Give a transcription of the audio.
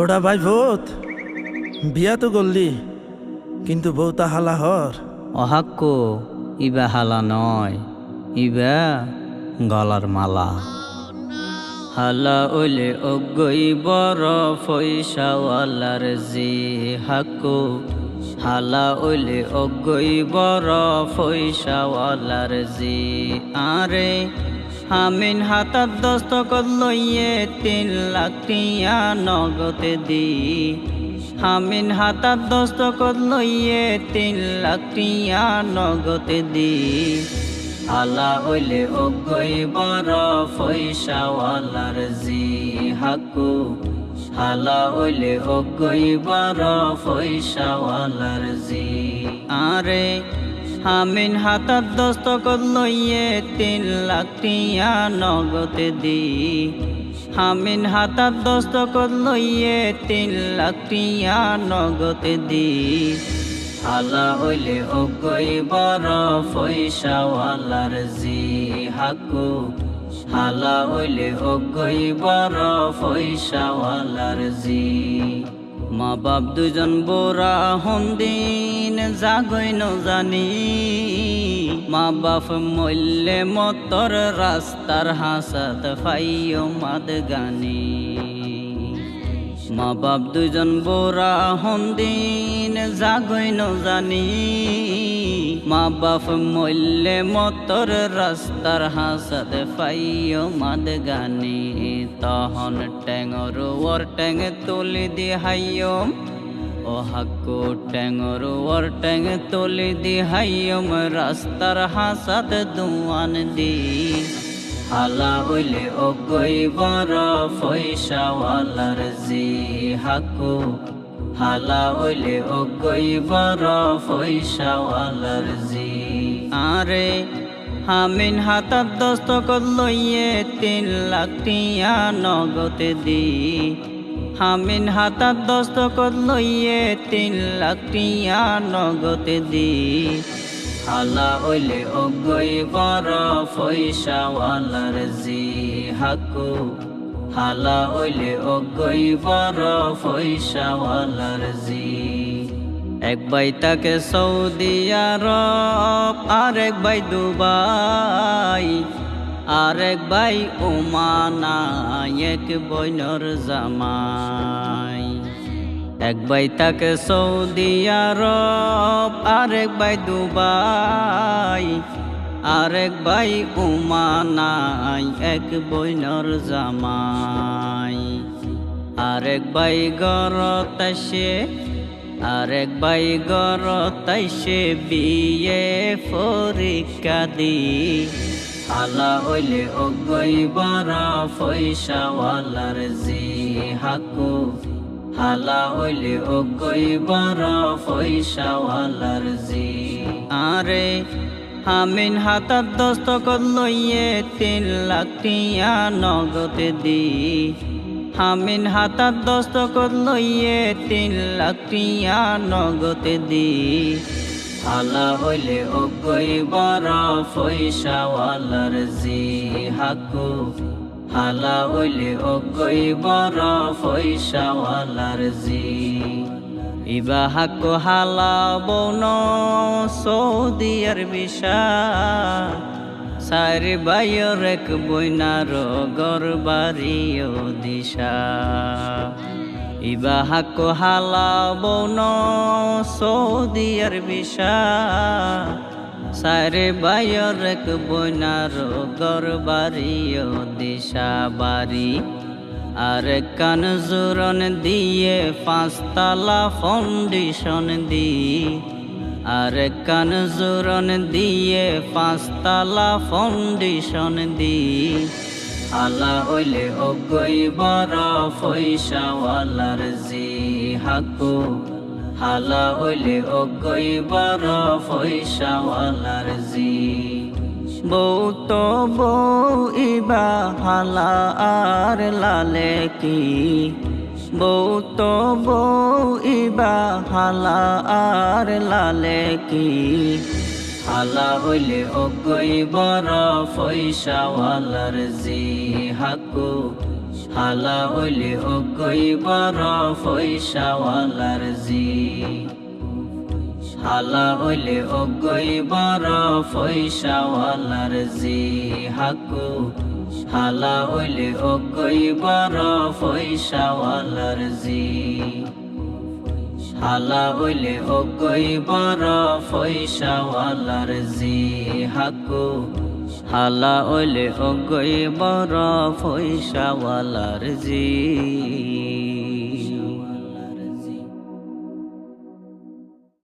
ওটা ভাই ভূত। বিয়া তো করলি, কিন্তু বউ তা হালা হর। অহাক্কো ইবা হালা নয়, ইবা গলার মালা। হালা ওলে অগই বড় পয়সাওয়ালার জি হাক্কো হালা ওলে অগই বড় পয়সাওয়ালার জি আরে হামিন হাতার দস্তকত লইয়ে তিন লাখ টিয়া নগদে দি। হামিন হাতার দস্তকত লইয়ে তিন লাখ টিয়া নগদে দি। আলা হইলে অগই বড় পয়সাওয়ালার জি হাকু হালা হইলে অগই বড় পয়সাওয়ালার জি। আরে হামিন হাতার দস্তকত লইয়ে তিন লাখ টিয়া নগদে দি। হামিন হাতার দস্তকত লইয়ে তিন লাখ টিয়া নগদে দি। আলা হইলে অগই বড় পয়সাওয়ালার জি হাকু হালা হইলে অগই বড় পয়সাওয়ালার জি মা বাপ দুজন বোরা হন্দিন জাগই ন জানি। মা বাপ মল্লে মতর রাস্তার হাসাত ফাইও মাদ গানি। মা বাপ দুজন বোরা হন্দিন জাগই জানি। মা বাপ মল্লে মতর রাস্তার হাসাত ফাইও মাদ গানি, তহন ট্যাঙর ওর ট্যাং তুলি দি হাইয়ম ও হাক্কু ট্যাঙর ওর ট্যাং তুলি দি হাইয়ম রাস্তার হাসাত দুয়ান দি। হালা হইলে অগই বড় পয়সাওয়ালার জি, হাকু হালা হইলে অগই আরে, হামিন হাতার দস্তকত লইয়ে তিন লাখ টিয়া নগদে দি। হামিন হাতার দস্তকত লইয়ে তিন লাখ টিয়া নগদে দি। হালা হইলে অগই বড় পয়সাওয়ালার জি। হাকু হালা হইলে অগই বড় পয়সাওয়ালার জি এক বাই তাকে সৌদি আরব, আরেক বাই দুবাই, আরেক বাই ওমানা এক বইনর জামাই এক বাই তাকে সৌদি আরব, আরেক বাই দুবাই আরেক বাই উমানাই এক বইনর জামাই। আরেক বাই গরত সে আরেক বাই গরত সে বিয়ে পরীক্ষা দি আলা হইলে অগই বড় পয়সাওয়ালার জি হাকু হালা হইলে অগই বড় পয়সাওয়ালার জি। আরে হামিন হাতার দস্তকত লইয়ে তিন টিয়া নগদে দি। হামিন হাতার দস্তকত লইয়ে তিন টিয়া নগদে দি। হালা হইলে অগই বড় পয়সাওয়ালার জি হাকু হালা হইলে অগই বড় পয়সাওয়ালার জি। ইবা হাকু হালা বন সৌদি আরবিশা সারি বাইর এক বইনার গর বাড়িও দিশা। ইবা হাকু হালা বন সৌদি আরবিশা সারে বাইর এক বইনার বাড়িও দিশা। বাড়ি আর কান জোরন দিয়ে পাঁচতলা ফাউন্ডেশন দি আর কান জোরন দিয়ে পাঁচতলা ফাউন্ডেশন দি আলা হইলে অগই বড় পয়সাওয়ালার জি হাকু হালা হইলে অগই বড় পয়সাওয়ালার জি বউ তো বউ ইবা হালা আর লালে কি? বউ তো বউ ইবা হালা আর লালে কি? হালা হইলে অগই বড় পয়সাওয়ালার জি হাকু। হালা হইলে অজ্ঞই বড় পয়সাওয়ালার জি। হালা হইলে অজ্ঞই বড় পয়সাওয়ালার জি হাকু। হালা হইলে অকই বড় পয়সাওয়ালার জি। হালা হইলে অকই বড় পয়সাওয়ালার জি। হাকু, হালা হইলে অকই বড় পয়সাওয়ালার জি।